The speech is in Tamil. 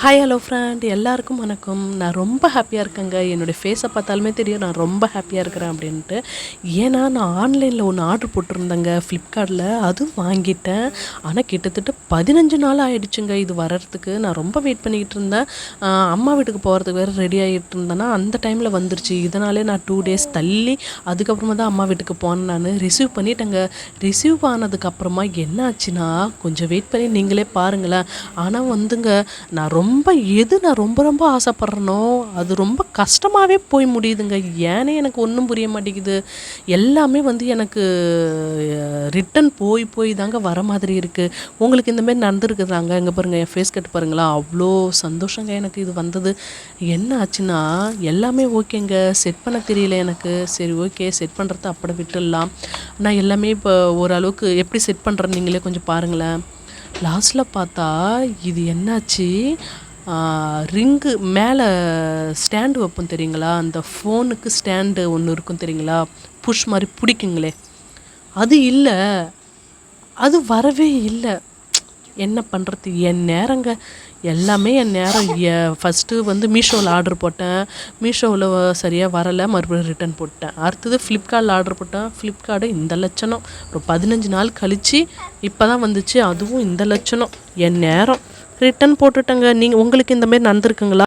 ஹாய் ஹலோ ஃப்ரெண்ட் எல்லாருக்கும் வணக்கம். நான் ரொம்ப ஹாப்பியாக இருக்கேங்க. என்னுடைய ஃபேஸை பார்த்தாலுமே தெரியும். நான் ரொம்ப ஹாப்பியாக இருக்கிறேன் அப்படின்ட்டு. ஏன்னா நான் ஆன்லைனில் ஒன்று ஆர்டர் போட்டிருந்தேங்க ஃப்ளிப்கார்ட்டில் அதுவும் வாங்கிட்டேன். ஆனால் கிட்டத்தட்ட பதினஞ்சு நாள் ஆகிடுச்சுங்க இது வர்றதுக்கு. நான் ரொம்ப வெயிட் பண்ணிக்கிட்டு இருந்தேன். அம்மா வீட்டுக்கு போகிறதுக்கு வேறு ரெடி ஆகிட்டு இருந்தேன்னா அந்த டைமில் வந்துருச்சு. இதனாலே நான் டூ டேஸ் தள்ளி அதுக்கப்புறமா தான் அம்மா வீட்டுக்கு போனேன் நான். ரிசீவ் பண்ணிட்டேங்க. ரிசீவ் ஆனதுக்கப்புறமா என்ன ஆச்சுன்னா கொஞ்சம் வெயிட் பண்ணி நீங்களே பாருங்களேன். ஆனால் வந்துங்க நான் ரொம்ப ரொம்ப எது நான் ரொம்ப ரொம்ப ஆசைப்பட்றேனோ அது ரொம்ப கஷ்டமாகவே போய் முடியுதுங்க. ஏனே எனக்கு ஒன்றும் புரிய மாட்டேங்குது. எல்லாமே வந்து எனக்கு ரிட்டன் போய் போய் தாங்க வர மாதிரி இருக்குது உங்களுக்கு இந்தமாரி நடந்துருக்குதாங்க? இங்கே பாருங்கள் என் ஃபேஸ் கட் பாருங்களா. அவ்வளோ சந்தோஷங்க எனக்கு இது வந்தது. என்ன ஆச்சுன்னா எல்லாமே ஓகேங்க. செட் பண்ண தெரியல எனக்கு. சரி ஓகே. செட் பண்ணுறத அப்படி விட்டுடலாம். நான் எல்லாமே இப்போ ஓரளவுக்கு எப்படி செட் பண்ணுறேன்னு நீங்களே கொஞ்சம் பாருங்களேன். லாஸ்ட்டில் பார்த்தா இது என்னாச்சு? ரிங்கு மேலே ஸ்டாண்டு வைப்போம் தெரியுங்களா? அந்த ஃபோனுக்கு ஸ்டாண்டு ஒன்று இருக்கும் தெரியுங்களா? புஷ் மாதிரி பிடிக்குங்களே. அது இல்லை. அது வரவே இல்லை. என்ன பண்ணுறது என் நேரங்க எல்லாமே என் நேரம். ஃபஸ்ட்டு வந்து மீஷோவில் ஆர்டர் போட்டேன். மீஷோவில் சரியாக வரலை மறுபடியும் ரிட்டர்ன் போட்டேன். அடுத்தது ஃப்ளிப்கார்ட்டில் ஆர்டர் போட்டேன். ஃப்ளிப்கார்ட்டு இந்த லட்சணம். ஒரு பதினஞ்சு நாள் கழித்து இப்போ தான் வந்துச்சு. அதுவும் இந்த லட்சணம். என் நேரம். ரிட்டர்ன் போட்டுட்டேங்க. நீங்கள் உங்களுக்கு இந்தமாரி நடந்திருக்குங்களா?